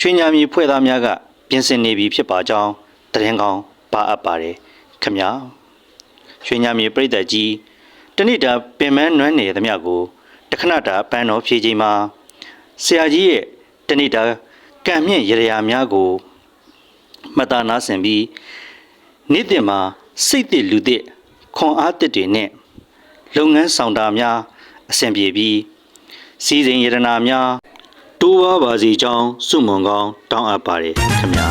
ရွှေညာမြေဖွဲ့သားများကပြင်ဆင်နေပြီဖြစ်ပါကြောင်းတရင်ကောင်းပါအပ်ပါတယ်ခမညာရွှေညာမြေပြည်သက်ကြီးတဏိတာပင်မနွမ်းနေသမျှကိုတခဏတာပန်းတော်ဖြေချိန်မှာဆရာကြီးရဲ့တဏိတာကံမြင့်ရရာများကိုမှတ်သားနာဆင်ပြီးနေ့တင်မှာစိတ်တစ်လူတစ်ခွန်အားတစ်တွေနဲ့လုပ်ငန်းဆောင်တာများအဆင်ပြေပြီးစီစဉ်ယတနာများ တိုးပါပါစီကြောင်းစုမုံကောင်းတောင်းအပ်ပါတယ်ခင်ဗျာ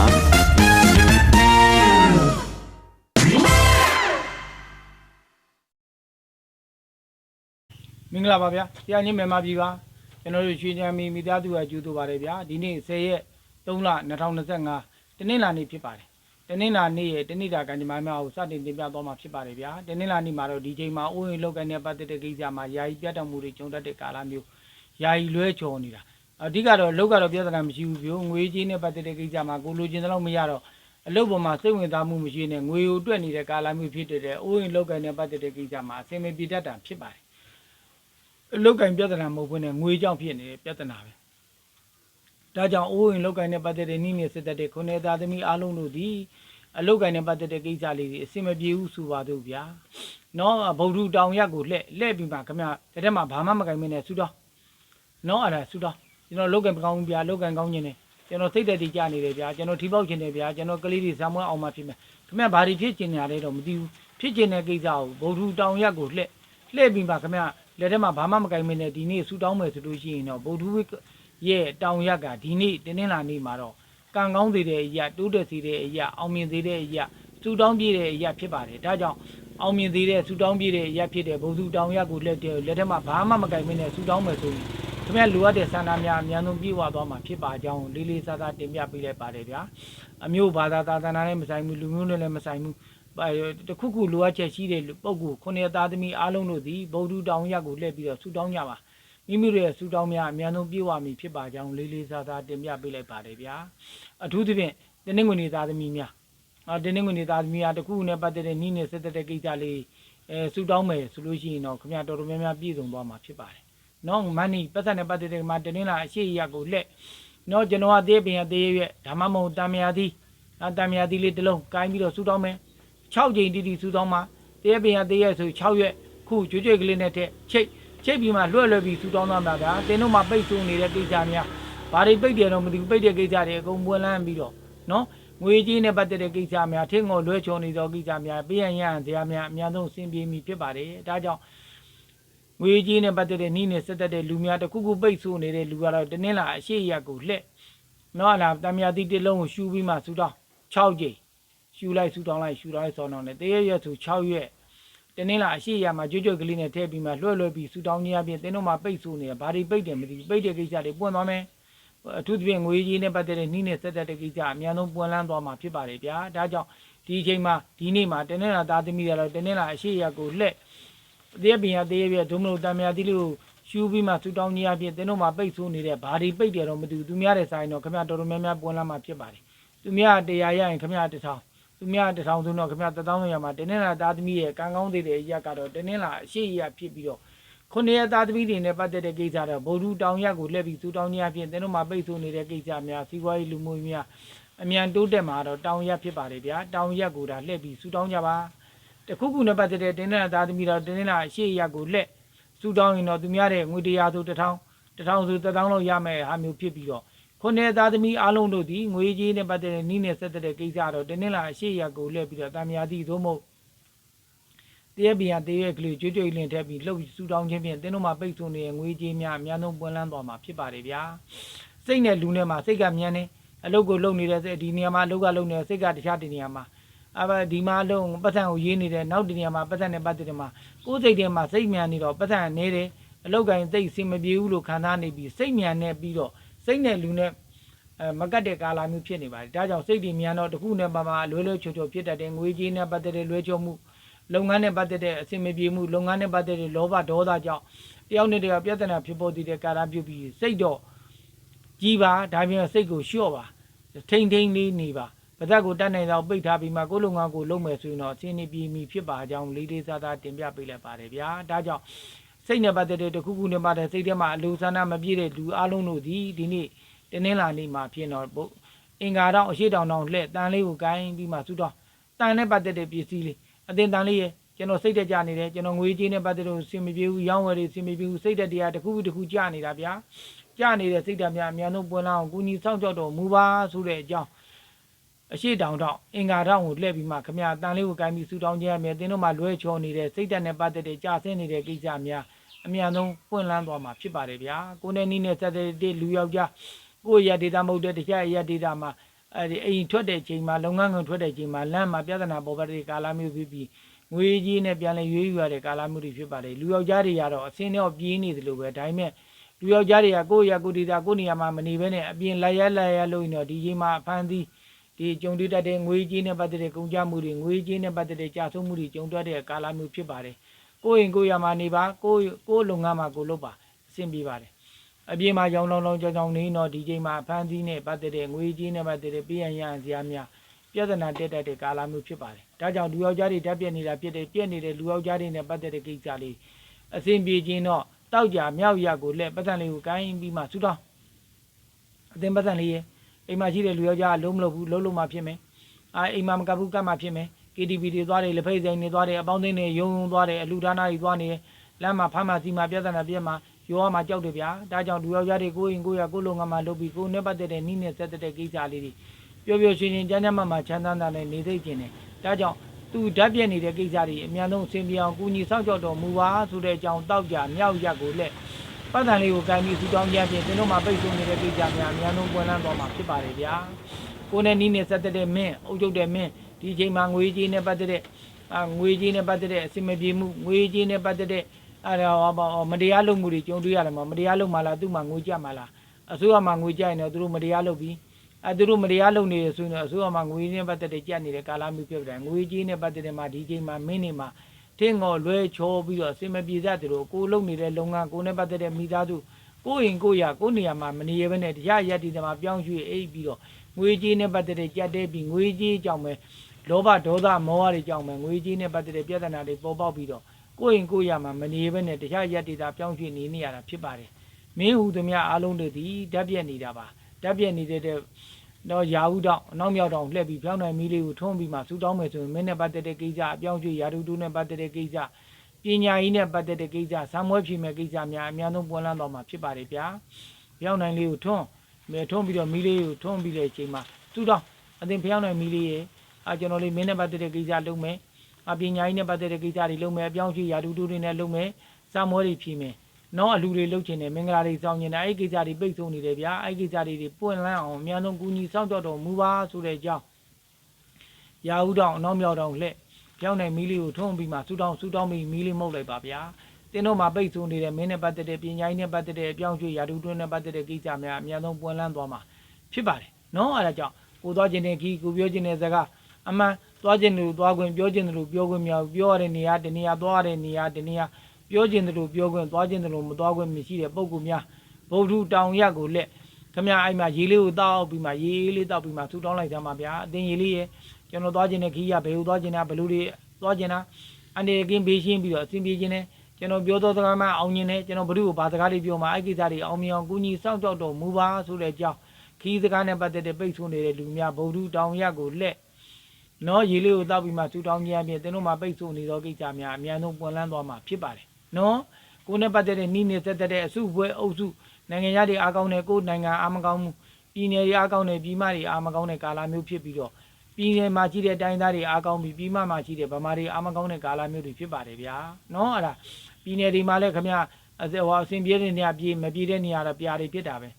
မင်္ဂလာပါဗျာဆရာကြီးမြန်မာပြည်ပါကျွန်တော်တို့ရွှေချမ်းမီမိသားစုကကျူးတူပါတယ်ဗျာဒီနေ့10ရက်3လ2025တနင်္လာနေ့ဖြစ်ပါတယ်တနင်္လာနေ့ရဲ့တနင်္လာကံကြမ္မာများကိုစတင်တင်ပြသွားမှာဖြစ်ပါတယ်ဗျာတနင်္လာနေ့မှာတော့ဒီချိန်မှာအိုးရင်လောက်ကန်တဲ့ပတ်သက်တဲ့ကိစ္စမှာယာယီပြတ်တော်မူတွေကျုံတတ်တဲ့ကာလမျိုးယာယီလွဲချော်နေတာ အဓိကတော့လောက်ကတော့ပြဿနာမရှိဘူးပြောငွေကြီးနဲ့ပတ်သက်တဲ့ကိစ္စမှာကိုလိုချင်တဲ့လောက်မရတော့အလုပ်ပေါ်မှာစိတ်ဝင်စားမှုမရှိနဲ့ငွေကိုတွက်နေတဲ့ကာလမျိုးဖြစ်တဲ့အိုးရင်လောက်ကန်တဲ့ပတ်သက်တဲ့ကိစ္စမှာအဆင်မပြေတတ်တာဖြစ်ပါတယ်အလုတ်ကင်ပြဿနာမဟုတ်ဘဲနဲ့ငွေကြောင့်ဖြစ်နေတဲ့ပြဿနာပဲဒါကြောင့်အိုးရင်လုတ်ကင်နဲ့ပတ်သက်တဲ့နိမ့်နေစစ်သက်တဲ့ခုနှစ်သားသမီးအားလုံးတို့ဒီအလုတ်ကင်နဲ့ပတ်သက်တဲ့ကိစ္စလေးတွေအစင်မပြေဘူးဆိုပါတော့ဗျာနော်ဗုဒ္ဓတောင်ရက်ကိုလှဲ့လှဲ့ပြီးမှခမတတဲ့မှာဘာမှမကင်မနဲ့ဆူတော့နော်အဲ့ဒါဆူတော့ ကျွန်တော်လုတ်ကင်မကောင်းဘူးဗျာလုတ်ကင်ကောင်းခြင်းနဲ့ကျွန်တော်စိတ်သက်တည်ကြနေတယ်ဗျာကျွန်တော်ထိပေါက်ခြင်းတယ်ဗျာကျွန်တော်ကလေးတွေဇာမွဲအောင်မှဖြစ်မယ်ခမဘာတွေဖြစ်ခြင်းနေရလဲတော့မသိဘူးဖြစ်ခြင်းတဲ့ကိစ္စကိုဗုဒ္ဓတောင်ရက်ကိုလှဲ့လှဲ့ပြီးမှခမလက်ထက်မှာဘာမှမကင်မနဲ့ဒီနေ့ဆူတောင်းမယ်ဆိုလို့ရှိရင်တော့ဗုဒ္ဓဝိရဲ့တောင်ရက်ကဒီနေ့တင်းနှင်းလာနေ့မှာတော့ကံကောင်းသေးတဲ့အရာတိုးတက်သေးတဲ့အရာအောင်မြင်သေးတဲ့အရာဆူတောင်းပြည့်တဲ့အရာဖြစ်ပါတယ်ဒါကြောင့်အောင်မြင်သေးတဲ့ဆူတောင်းပြည့်တဲ့အရာဖြစ်တဲ့ဘုသူတောင်ရက်ကိုလက်တဲ့လက်ထက်မှာဘာမှမကင်မနဲ့ဆူတောင်းမယ်ဆိုရင် ခင်ဗျာလိုအပ်တဲ့စံနာများအများဆုံးပြည့်ဝသွားမှာဖြစ်ပါကြောင်းလေးလေးစားစားတင်ပြပေးလိုက်ပါတယ်ဗျာအမျိုးဘာသာသာသနာနဲ့မဆိုင်ဘူးလူမျိုးနဲ့လည်းမဆိုင်ဘူးပါတခုခုလိုအပ်ချက်ရှိတဲ့လူပုဂ္ဂိုလ်ခုနှစ်သားသမီးအားလုံးတို့သည်ဗုဒ္ဓတောင်ရက်ကိုလှည့်ပြီးတော့ဆူတောင်းကြပါမိမိတို့ရဲ့ဆူတောင်းများအများဆုံးပြေဝမည်ဖြစ်ပါကြောင်းလေးလေးစားစားတင်ပြပေးလိုက်ပါတယ်ဗျာအထူးသဖြင့်တင်းနှင်းဝင်နေသားသမီးများအာတင်းနှင်းဝင်နေသားသမီးအားတခုခုနဲ့ပတ်သက်တဲ့နိနဲ့ဆက်သက်တဲ့ကိစ္စလေးအဲဆူတောင်းမယ်ဆိုလို့ရှိရင်တော့ခင်ဗျာတော်တော်များများပြည့်စုံသွားမှာဖြစ်ပါတယ် နော်မန်နီပတ်သက်နဲ့ပတ်သက်တဲ့မှာတင်းနှင်းလာအရှိရက်ကိုလှည့်နော်ကျွန်တော်ကသေးပင်ရသေးရွက်ဓမ္မမုံတံမြာသီးအတံမြာသီးလေးတစ်လုံးကိုင်းပြီးတော့ဆူတောင်းမယ်6ကြိမ်တီတီစူတောင်းမှာတရက်ပင်ရတရက်ဆို6ရက်ခုကျွတ်ကျွတ်ကလေးနဲ့တဲ့ချိတ်ချိတ်ပြီးမှလွတ်လွတ်ပြီးစူတောင်းသွားမှာဗျာတင်းတို့မှာပိတ်ဆိုးနေတဲ့ကိစ္စများဘာတွေပိတ်တယ်တော့မသိဘူးပိတ်တဲ့ကိစ္စတွေအကုန်ပွင့်လန်းပြီးတော့နော်ငွေကြီးနဲ့ပတ်သက်တဲ့ကိစ္စများထင်းကိုလွှဲချော်နေသောကိစ္စများပေးရန်ရန်တရားများအများဆုံးအဆင်ပြေမိဖြစ်ပါတယ်ဒါကြောင့် ငွေကြီးနဲ့ပတ်သက်တဲ့နှီးနဲ့ဆက်သက်တဲ့လူများတစ်ခုခုပိတ်ဆိုးနေတဲ့လူကတော့တင်းင်းလာအရှိရက်ကိုလှက်နော်လာတမယာတိတစ်လုံးကိုရှူပြီးမှစူတောင်း6ကြိမ်ရှူလိုက်ဆူတောင်းလိုက်ရှူလိုက်ဆောင်းတော့တယ်တရက်ရက်ဆို6ရက်တနင်္လာအရှိရမှာကြွကြွကလေးနဲ့ထည့်ပြီးမှလွှဲလွှဲပြီးဆူတောင်းခြင်းအပြင်တင်းတို့မှာပိတ်ဆို့နေတယ်ဘာတွေပိတ်တယ်မသိဘူးပိတ်တဲ့ကိစ္စတွေပွင့်သွားမယ်အထူးသဖြင့်ငွေကြီးနဲ့ပတ်သက်တဲ့နှီးနဲ့ဆက်သက်တဲ့ကိစ္စအများဆုံးပွင့်လန်းသွားမှာဖြစ်ပါတယ်ဗျာဒါကြောင့်ဒီအချိန်မှာဒီနေ့မှာတနင်္လာသားသမီးရတော့တနင်္လာအရှိရကိုလှက် တရက်ပင်ရတရက်ပြဒုမလို့တံမြာတိလေးကိုရှူပြီးမှဆူတောင်းခြင်းအပြင်တင်းတို့မှာပိတ်ဆို့နေတဲ့ဘာတွေပိတ်တယ်တော့မသိဘူးသူများတဲ့ဆိုင်တော့ခမတော်တော်များများပွင့်လန်းမှာဖြစ်ပါတယ်သူများတရားရရင်ခမတထောင်သူများတစ်ထောင်ဆိုတော့ခင်ဗျာတစ်သောင်းရမှာတင်းနှင်းလာသားသမီးရဲ့ကံကောင်းသေးတဲ့အရာကတော့တင်းနှင်းလာအရှိအရာဖြစ်ပြီးတော့ခုနှစ်ရက်သားသမီးတွေနဲ့ပတ်သက်တဲ့ကိစ္စတော့ဗုဒ္ဓတောင်ရက်ကိုလှည့်ပြီးသူတောင်းကြီးအဖြစ်တင်းတို့မှာပိတ်ဆို့နေတဲ့ကိစ္စများစီးပွားရေးလူမှုရေးများအမြန်တိုးတက်မှာတော့တောင်ရက်ဖြစ်ပါတယ်ဗျာတောင်ရက်ကိုဒါလှည့်ပြီးစူတောင်းကြပါ တခုခုနဲ့ပတ်သက်တဲ့တင်းနှင်းလာသားသမီးတော့တင်းနှင်းလာအရှိအရာကိုလှည့်စူတောင်းရင်တော့သူများတဲ့ငွေတရားဆိုတစ်ထောင်တစ်ထောင်ဆိုတစ်ထောင်လောက်ရမယ်ဟာမျိုးဖြစ်ပြီးတော့ခုနှစ်သားသမီးအားလုံးတို့သည်ငွေကြေးနဲ့ပတ်သက်တဲ့နှီးနဲ့ဆက်သက်တဲ့ကိစ္စတော့တင်းနှင်းလာအရှိရကိုလှည့်ပြီးတော့တာမယာတိသို့မဟုတ်တရက်ပြန်တရက်ကလေးကြွကြွလင်းထက်ပြီးလှုပ်စူတောင်းခြင်းဖြင့်တင်းတို့မှာပိတ်ဆို့နေတဲ့ငွေကြေးများအများဆုံးပွင့်လန်းသွားမှာဖြစ်ပါတယ်ဗျာစိတ်နဲ့လူနဲ့မှာစိတ်ကမြန်နေအလုပ်ကိုလုပ်နေတဲ့စိတ်ဒီနေရာမှာအလုပ်ကလုပ်နေတဲ့စိတ်ကတခြားတနေရာမှာ အဘဒီမှာအလုံးပတ်စံကိုရေးနေတဲ့နောက်တနေရာမှာပတ်စံနဲ့ပတ်သက်တယ်မှာကိုယ်စိတ်ထဲမှာစိတ်မြန်နေတော့ပတ်စံနေတယ်အလောက်ကင်စိတ်စင်မပြေဘူးလို့ခံစားနေပြီးစိတ်မြန်နေပြီးတော့စိတ်နဲ့လူနဲ့အဲမကတ်တဲ့ကာလမျိုးဖြစ်နေပါတယ်ဒါကြောင့်စိတ်တွေမြန်တော့တစ်ခုနဲ့ပါပါလွဲလွဲချော်ချော်ဖြစ်တတ်တယ်ငွေကြေးနဲ့ပတ်သက်တဲ့လွဲချော်မှုလုပ်ငန်းနဲ့ပတ်သက်တဲ့အဆင်မပြေမှုလုပ်ငန်းနဲ့ပတ်သက်တဲ့လောဘဒေါသကြောင့်တယောက်နဲ့တယောက်ပြဿနာဖြစ်ပေါ်တည်တဲ့ကာလပြုပြီးစိတ်တော့ကြီးပါဒါပြင်စိတ်ကိုလျှော့ပါထိမ့်ထိမ့်လေးနေပါ ပါဇက်ကိုတတ်နိုင်တော့ပိတ်ထားပြီးမှကိုယ်လုံငန်းကိုလုပ်မယ်ဆိုရင်တော့အချင်းနေပြေမီဖြစ်ပါကြောင်းလေးလေးစားစားတင်ပြပေးလိုက်ပါတယ်ဗျာဒါကြောင့်စိတ်နဲ့ပတ်သက်တဲ့တစ်ခုခုနဲ့ပတ်သက်စိတ်ထဲမှာအလိုဆန္ဒမပြည့်တဲ့လူအလုံးတို့ဒီဒီနေ့တင်းနှင်းလာနေမှာဖြစ်တော့ဘုအင်္ဂါတော့အရှိတောင်တောင်လှဲ့တန်လေးကိုကိုင်းပြီးမှသုတော့တန်နဲ့ပတ်သက်တဲ့ပစ္စည်းလေးအတင်တန်လေးရဲ့ကျွန်တော်စိတ်တက်ကြနေတယ်ကျွန်တော်ငွေကြေးနဲ့ပတ်သက်လို့စင်မပြေဘူးရောင်းဝယ်တွေစင်မပြေဘူးစိတ်တက်တရားတစ်ခုခုတစ်ခုကြနေတာဗျာကြနေတဲ့စိတ်ဓာတ်များအများဆုံးပွင့်လာအောင်ကုညီဆောင်ကြောက်တော်မူပါဆိုတဲ့အကြောင်း အရှိတောင်တော့အင်္ဂါတော့ကိုလှည့်ပြီးမှခမရတန်လေးကိုကိုင်းပြီးစူတောင်းခြင်းရမယ်တင်းတို့မှလွဲချော်နေတဲ့စိတ်တက်နဲ့ပတ်သက်တဲ့ကြာဆင်းနေတဲ့ကိစ္စများအမြန်ဆုံးပွင့်လန်းသွားမှာဖြစ်ပါတယ်ဗျာကိုယ်နဲ့နီးနဲ့ဆက်တဲ့လူယောက်ျားကိုယ့်ရဲ့ဒေတာမဟုတ်တဲ့တခြားရဲ့ဒေတာမှာအဲဒီအိမ်ထွက်တဲ့အချိန်မှာလုပ်ငန်းခွင်ထွက်တဲ့အချိန်မှာလမ်းမှာပြဿနာပေါ်ပါတဲ့ကာလမျိုးဖြစ်ပြီးငွေကြီးနဲ့ပြန်လဲရွေးယူရတဲ့ကာလမျိုးတွေဖြစ်ပါတယ်လူယောက်ျားတွေကတော့အစင်းတော့ပြေးနေသလိုပဲဒါပေမဲ့လူယောက်ျားတွေကကိုယ့်ရဲ့ကိုယ်ဒေတာကိုယ့်နေရာမှာမနေဘဲနဲ့အပြင်လိုက်ရလိုက်ရလို့ရင်တော့ဒီချိန်မှာအဖန်သီး ဒီကြုံတွေ့တတ်တဲ့ငွေကြီးနဲ့ပတ်သက်တဲ့ကုန်ကြမှုတွေငွေကြီးနဲ့ပတ်သက်တဲ့ကြာဆုံးမှုတွေကြုံတွေ့တဲ့ကာလမျိုးဖြစ်ပါတယ်ကိုယ့်ရင်ကိုယ့်ရမှာနေပါကိုယ့်ကိုယ့်လုပ်ငန်းမှာကိုယ်လုပ်ပါအဆင်ပြေပါတယ်အပြေမှာရောင်းလောင်းလောင်းကြောင်ကြောင်နေတော့ဒီချိန်မှာအဖမ်းသီးနဲ့ပတ်သက်တဲ့ငွေကြေးနဲ့ပတ်သက်တဲ့ပြည်ရန်ရန်စရာများပြဿနာတက်တတ်တဲ့ကာလမျိုးဖြစ်ပါတယ်ဒါကြောင့်လူယောက်ျားတွေဓာတ်ပြက်နေတာဖြစ်တဲ့ပြက်နေတဲ့လူယောက်ျားတွေနဲ့ပတ်သက်တဲ့ကိစ္စလေးအဆင်ပြေခြင်းတော့တောက်ကြမြောက်ရကိုလက်ပတ်စံလေးကိုကိုင်းပြီးမှဆူတောင်းအသင်ပတ်စံလေးရဲ့ အိမ်မှာရှိတဲ့လူယောက်ျားကလုံးမလုပ်ဘူးလုံးလုံးမှဖြစ်မယ်အာအိမ်မှာမကပ်ဘူးကပ်မှဖြစ်မယ် KTV တွေသွားတယ်လက်ဖိတ်ဆိုင်တွေသွားတယ်အပေါင်းအသင်းတွေယုံယုံသွားတယ်အလူဒါနာတွေသွားနေတယ်လမ်းမှာဖမ်းမှစီမှာပြဿနာပြက်မှာရောရမှာကြောက်တယ်ဗျာဒါကြောင့်လူယောက်ျားတွေကိုယ်ရင်ကိုယ်ရကိုယ်လုံငါမှာလုပ်ပြီးကိုယ်နဲ့ပတ်သက်တဲ့နိနဲ့ဆက်သက်တဲ့ကိစ္စလေးတွေပျော်ပျော်ရွှင်ရွှင်ကြမ်းကြမ်းမှမှချမ်းသာသာနဲ့နေသိခြင်းတယ်ဒါကြောင့်သူဓာတ်ပြက်နေတဲ့ကိစ္စတွေအများဆုံးအဆင်ပြေအောင်ကုညီဆောက်ကြောက်တော်မူပါဆိုတဲ့အကြောင်းတောက်ကြမြောက်ရက်ကိုလက် ပတ်စံလေးကိုကန်ပြီးစူတောင်းကြဖြင့်သင်တို့မှာပိတ်ဆို့နေတဲ့ကိစ္စများအများဆုံးပွင့်လန်းသွားမှာဖြစ်ပါတယ်ဗျာကိုယ်နဲ့နိနဲ့ဆက်သက်တဲ့မင်းအုပ်ချုပ်တဲ့မင်းဒီအချိန်မှာငွေကြေးနဲ့ပတ်သက်တဲ့အာငွေကြေးနဲ့ပတ်သက်တဲ့အစင်မပြေမှုငွေကြေးနဲ့ပတ်သက်တဲ့အဲဒါဟောပါမတရားလုပ်မှုတွေကြုံတွေ့ရတယ်မှာမတရားလုပ်မှလားသူ့မှာငွေကြမှာလားအစိုးရမှာငွေကြရင်တော့သူတို့မတရားလုပ်ပြီးအဲသူတို့မတရားလုပ်နေရဆိုရင်တော့အစိုးရမှာငွေနဲ့ပတ်သက်တဲ့ကြက်နေတဲ့ကာလမျိုးဖြစ်တယ်ငွေကြေးနဲ့ပတ်သက်တဲ့မှာဒီချိန်မှာမင်းနေမှာ ထင်းငေါ်လွဲချောပြီးတော့အစင်မပြေတတ်တယ်လို့ကိုလုပ်နေတဲ့လုပ်ငန်းကိုနဲ့ပတ်သက်တဲ့မိသားစုကိုရင်ကိုရကိုနေရာမှာမနေရဘဲနဲ့တရားရက်ဒီတမှာပြောင်းရွှေ့အိပ်ပြီးတော့ငွေကြေးနဲ့ပတ်သက်တဲ့ကြက်တဲပြီးငွေကြေးကြောင့်ပဲလောဘဒေါသမောဟတွေကြောင့်ပဲငွေကြေးနဲ့ပတ်သက်တဲ့ပြဿနာတွေပေါ်ပေါက်ပြီးတော့ကိုယ့်ရင်ကိုယ့်ရမှာမနေဘဲနဲ့တခြားရက်ဒေတာပြောင်းရွှေ့နေနေရတာဖြစ်ပါတယ်။မင်းဟူသည်များအားလုံးတို့သည်ဓာတ်ပြက်နေတာပါ။ဓာတ်ပြက်နေတဲ့ တဲ့တော့ယာဟုတော့အနောက်မြောက်တော့လှည့်ပြီးဖြောင်းနိုင်မီလေးကိုထွန်းပြီးမှစူတောင်းမယ်ဆိုရင်မင်းနဲ့ပတ်သက်တဲ့ကိစ္စအပြောင်းရွှေ့ယာတုတုနဲ့ပတ်သက်တဲ့ကိစ္စပညာရေးနဲ့ပတ်သက်တဲ့ကိစ္စဇာမွဲဖြေမဲ့ကိစ္စများအများဆုံးပွင့်လန်းတော့မှာဖြစ်ပါတယ်ဗျာ။ဖြောင်းနိုင်လေးကိုထွန်းမဲထွန်းပြီးတော့မီလေးကိုထွန်းပြီးတဲ့အချိန်မှာစူတောင်းအသင်ဖြောင်းနိုင်မီလေးရဲ့အာကျွန်တော်လေးမင်းနဲ့ပတ်သက်တဲ့ကိစ္စလုပ်မယ်အပညာရေးနဲ့ပတ်သက်တဲ့ကိစ္စတွေလုပ်မယ်အပြောင်းအရွှေ့ယာတူတူတွေနဲ့လုပ်မယ်စာမွဲတွေဖြည့်မယ် နော်အလူတွေလုပ်ချင်တယ်မင်္ဂလာတွေစောင်းချင်တယ်အဲ့ဒီကိစ္စတွေပိတ်ဆို့နေတယ်ဗျာအဲ့ဒီကိစ္စတွေတွေပွင့်လန်းအောင်အများဆုံးကူညီစောင့်ကြောက်တော်မူပါဆိုတဲ့အကြောင်းရာဟုတောင်အနောက်မြောက်တောင်လှဲ့ပြောင်းနိုင်မီးလေးကိုထုံးပြီးမှစူတောင်းစူတောင်းပြီးမီးလေးမှုတ်လိုက်ပါဗျာတင်းတို့မှာပိတ်ဆို့နေတဲ့မင်းနဲ့ပတ်သက်တဲ့ပညာရေးနဲ့ပတ်သက်တဲ့အပြောင်းအရွှေ့ယာတူတူနဲ့ပတ်သက်တဲ့ကိစ္စများအများဆုံးပွင့်လန်းသွားမှာဖြစ်ပါတယ်နော်အဲ့ဒါကြောင့်ကိုသွားခြင်းတဲ့ခီးကိုပြောခြင်းတဲ့စကားအမှန်သွားခြင်းတယ်လို့သွားခွင့်ပြောခြင်းတယ်လို့ပြောခွင့်မရဘူးပြောရတဲ့နေရာတနေရာသွားရတဲ့နေရာတနေရာ ပြောခြင်းတယ်လို့ပြောခွင့်သွားခြင်းတယ်လို့မသွားခွင့်မရှိတဲ့ပုံကူများဗုဒ္ဓတောင်ရက်ကိုလက်ခမအဲ့မှာရေးလေးကိုတောက်ပြီးမှရေးလေးတောက်ပြီးမှထူတောင်းလိုက်သမ်းပါဗျာအတင်းရေးလေးရဲ့ကျွန်တော်သွားခြင်းတဲ့ခီးရဘယ်လိုသွားခြင်းတာဘယ်လိုတွေသွားခြင်းတာအနေကင်းဘေးရှင်းပြီးတော့အစဉ်ပြေခြင်းနဲ့ကျွန်တော်ပြောသောစကားမှအောင်ခြင်းနဲ့ကျွန်တော်ဘုရုကိုဘာစကားတွေပြောမှအဲ့ကိစ္စတွေအောင်မြင်အောင်ကူညီစောင့်ကြောက်တော်မူပါဆိုတဲ့အကြောင်းခီးစကားနဲ့ပတ်သက်တဲ့ပိတ်ဆို့နေတဲ့လူများဗုဒ္ဓတောင်ရက်ကိုလက်နော်ရေလေးကိုတောက်ပြီးမှထူတောင်းခြင်းအပြင်သင်တို့မှာပိတ်ဆို့နေသောကိစ္စများအများဆုံးပွင့်လန်းသွားမှာဖြစ်ပါတယ် နော်ကိုယ်နဲ့ပတ်သက်တဲ့နှီးနေသက်သက်တဲ့အစုပွဲအုပ်စုနိုင်ငံရတွေအားကောင်းတဲ့ကိုယ်နိုင်ငံအားမကောင်းမှုပြည်နယ်တွေအားကောင်းတဲ့ပြည်မတွေအားမကောင်းတဲ့ကာလမျိုးဖြစ်ပြီးတော့ပြည်နယ်မှာရှိတဲ့တိုင်းသားတွေအားကောင်းပြီးပြည်မမှာရှိတဲ့ဗမာတွေအားမကောင်းတဲ့ကာလမျိုးတွေဖြစ်ပါတယ်ဗျာနော်အဲ့ဒါပြည်နယ်တွေမှာလည်းခမရအစဟောအစဉ်ပြေးတဲ့နေရာပြေးမပြေးတဲ့နေရာတော့ပြာတွေဖြစ်တာပဲ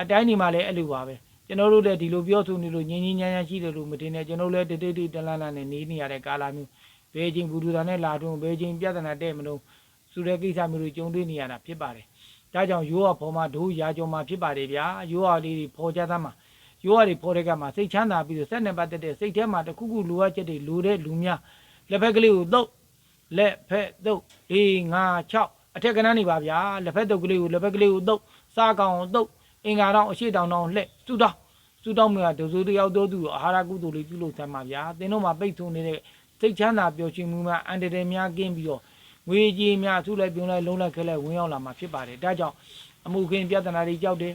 အတိုင်းဒီမှာလည်းအဲ့လိုပါပဲကျွန်တော်တို့လည်းဒီလိုပြောဆိုနေလို့ငြင်းငြင်းညမ်းညမ်းရှိတယ်လို့မတင်နဲ့ကျွန်တော်လည်းတိတိတိတလန်းလန်းနဲ့နေနေရတဲ့ကာလမျိုးဘယ်ချင်းဘူဒူတာနဲ့လာတွန်းဘယ်ချင်းပြဿနာတဲ့မလို့ ဆိုတဲ့ကိစ္စမျိုးတွေကြုံတွေ့နေရတာဖြစ်ပါတယ်ဒါကြောင့်ရိုးရပေါ်မှာဒိုးရာကြောမှာဖြစ်ပါတယ်ဗျာရိုးရလေးတွေပေါ်ကြသမှာရိုးရတွေဖော်တဲ့ကမှာစိတ်ချမ်းသာပြီးတော့စက်နဲ့ပတ်သက်တဲ့စိတ်ထဲမှာတစ်ခုခုလိုအပ်ချက်တွေလိုတဲ့လူများလက်ဖက်ကလေးကိုသုတ်လက်ဖက်သုတ်၄၅6အထက်ကနန်းနေပါဗျာလက်ဖက်သုတ်ကလေးကိုလက်ဖက်ကလေးကိုသုတ်စားကောင်ကိုသုတ်အင်္ဂါတော့အရှိတောင်တောင်လှက်စူတောင်းစူတောင်းမြတ်ဒုစိုးတယောက်သောသူကိုအာဟာရကုသိုလ်လေးပြုလုပ်ဆမ်းပါဗျာသင်တို့မှာပိတ်ထုံနေတဲ့စိတ်ချမ်းသာပျော်ရွှင်မှုများအန္တရာယ်များကင်းပြီးတော့ ငွေကြီးများအထုလိုက်ပြုံးလိုက်လုံးလိုက်ခဲလိုက်ဝင်ရောက်လာမှာဖြစ်ပါတယ်ဒါကြောင့်အမှုခင်းပြဿနာတွေကြောက်တယ်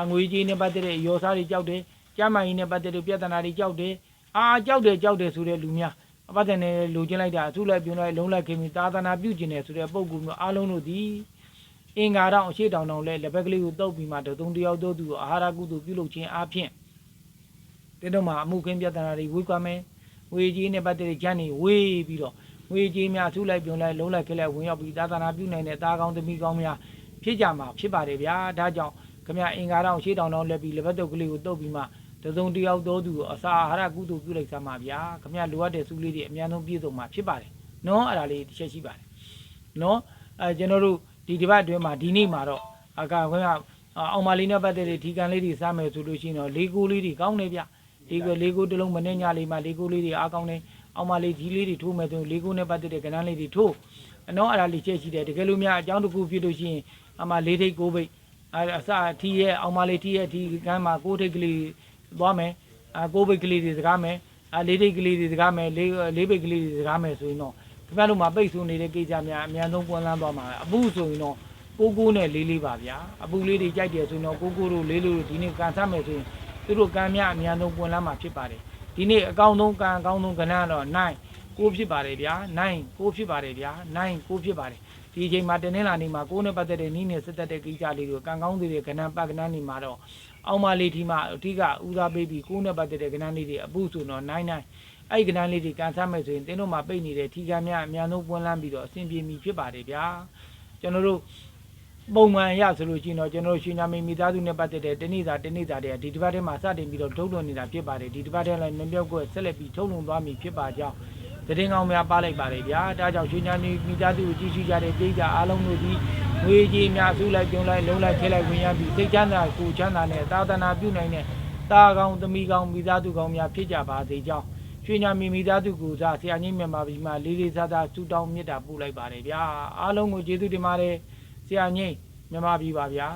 အငွေကြီးနဲ့ပတ်သက်တဲ့ရောစားတွေကြောက်တယ်။ကျမ်းမာရေးနဲ့ပတ်သက်တဲ့ပြဿနာတွေကြောက်တယ်။အာကြောက်တယ်ကြောက်တယ်ဆိုတဲ့လူများအပတ်တဲ့နဲ့လူချင်းလိုက်တာအထုလိုက်ပြုံးလိုက်လုံးလိုက်ခင်ပြီးသာသနာပြုကျင်တယ်ဆိုတဲ့ပုံကူမျိုးအားလုံးတို့သည်အင်္ဂါတော့အရှိတောင်တောင်လဲလက်ဘက်ကလေးကိုတုပ်ပြီးမှတသုံးတယောက်တို့သူအာဟာရကုသိုလ်ပြုလုပ်ခြင်းအပြင်တဲ့တော့မှအမှုခင်းပြဿနာတွေဝေးကွာမယ်။ငွေကြီးနဲ့ပတ်သက်တဲ့ကျမ်းတွေဝေးပြီးတော့ ငွေကြီးများအထုလိုက်ပြုံးလိုက်လုံးလိုက်ခဲလိုက်ဝင်ရောက်ပြီးသာသနာပြုနိုင်တဲ့သားကောင်းသမီးကောင်းများဖြစ်ကြမှာဖြစ်ပါတယ်ဗျာ။ဒါကြောင့်ခမအင်္ဂါတော့ရှေးတောင်တောင်လက်ပြီးလက်ဘက်တုပ်ကလေးကိုတုပ်ပြီးမှတစုံတယောက်သောသူကိုအစာအာဟာရကုသိုလ်ပြုလိုက်စမ်းပါဗျာခမလိုအပ်တဲ့စုလေးတွေအများဆုံးပြည့်စုံမှာဖြစ်ပါတယ်နော်အဲ့ဒါလေးတစ်ချက်ရှိပါတယ်နော်အဲကျွန်တော်တို့ဒီဒီဘက်အတွင်းမှာဒီနေ့မှာတော့အကခွင့်ကအောင်မလေးနဲ့ပတ်သက်တဲ့ဒီကံလေးတွေစားမယ်ဆိုလို့ရှိရင်တော့လေးကိုလေးတွေကောင်းနေဗျဒီကလေးကိုတစ်လုံးမနဲ့ညလေးမှလေးကိုလေးတွေအားကောင်းနေ အောင်မလေးဒီလေးတွေထိုးမယ်ဆိုရင်လေးကိုနဲ့ပတ်သက်တဲ့ကဏ္ဍလေးတွေထိုးနော်အဲ့ဒါလေးချက်ရှိတယ်တကယ်လို့များအကြောင်းတစ်ခုဖြစ်လို့ရှိရင်အမလေးထိတ်ကိုပိတ်အဲအစထီးရဲ့အောင်မလေးထီးရဲ့ဒီကမ်းမှာကိုးထိတ်ကလေးသွားမယ်အကိုးဘိတ်ကလေးတွေစကားမယ်အလေးထိတ်ကလေးတွေစကားမယ်လေးလေးဘိတ်ကလေးတွေစကားမယ်ဆိုရင်တော့ခင်ဗျားတို့မှာပိတ်ဆိုးနေတဲ့ကိစ္စများအများဆုံးပွင့်လန်းသွားမှာအပူဆိုရင်တော့ကိုကိုနဲ့လေးလေးပါဗျာအပူလေးတွေကြိုက်တယ်ဆိုရင်တော့ကိုကိုတို့လေးလေးတို့ဒီနေ့ကန်ဆမယ်ဆိုရင်သူတို့ကံများအများဆုံးပွင့်လန်းမှာဖြစ်ပါတယ် ဒီနေ့အကောင်းဆုံးကံအကောင်းဆုံးကဏ္ဍကတော့9ကိုဖြစ်ပါတယ်ဗျာ9ကိုဖြစ်ပါတယ်ဗျာ9ကိုဖြစ်ပါတယ်ဒီအချိန်မှာတင်းနှင်းလာနေမှာကိုယ်နဲ့ပတ်သက်တဲ့နီးနဲ့ဆက်သက်တဲ့ကိစ္စလေးကိုကံကောင်းသေးတဲ့ကဏ္ဍပတ်ကဏ္ဍနေမှာတော့အောင်မလေးဒီမှာအဓိကဦးစားပေးပြီးကိုယ်နဲ့ပတ်သက်တဲ့ကဏ္ဍလေးတွေအပုဆိုတော့နိုင်နိုင်အဲ့ဒီကဏ္ဍလေးတွေကန်ဆတ်မယ်ဆိုရင်တင်းတို့မှာပိတ်နေတဲ့ထီကံများအများဆုံးပွင့်လန်းပြီးတော့အဆင်ပြေမီဖြစ်ပါတယ်ဗျာကျွန်တော်တို့ ပုံမှန်ရဆိုလို့ရှိရင်တော့ကျွန်တော်တို့ရှင်ညာမီမိသားစုနဲ့ပတ်သက်တဲ့တနေ့သာတနေ့သာတွေကဒီတစ်ပတ်ထဲမှာစတင်ပြီးတော့ထုတ်လွှင့်နေတာဖြစ်ပါတယ်ဒီတစ်ပတ်ထဲလည်းမပြောက်ကွက်ဆက်လက်ပြီးထုတ်လွှင့်သွားမည်ဖြစ်ပါကြောင်းတည်ငောင်းများပါလိုက်ပါလေဗျာဒါကြောင့်ရွှေညာနေမိသားစုကိုကြည့်ရှုကြတဲ့ပြည်ကြအားလုံးတို့ဒီငွေကြီးများစုလိုက်ပြုံးလိုက်လုံးလိုက်ခဲလိုက်ဝင်ရပြီးစိတ်ချမ်းသာကိုယ်ချမ်းသာနဲ့သာသနာပြုနိုင်တဲ့တာကောင်းသမီးကောင်းမိသားစုကောင်းများဖြစ်ကြပါစေကြောင်းရွှေညာမီမိသားစုကိုစားဆရာကြီးမြန်မာပြည်မှာလေးလေးစားစားဆုတောင်းမေတ္တာပို့လိုက်ပါလေဗျာအားလုံးကိုကျေးဇူးတင်ပါတယ် ဆရာကြီးမြန်မာပြည်ပါဗျာ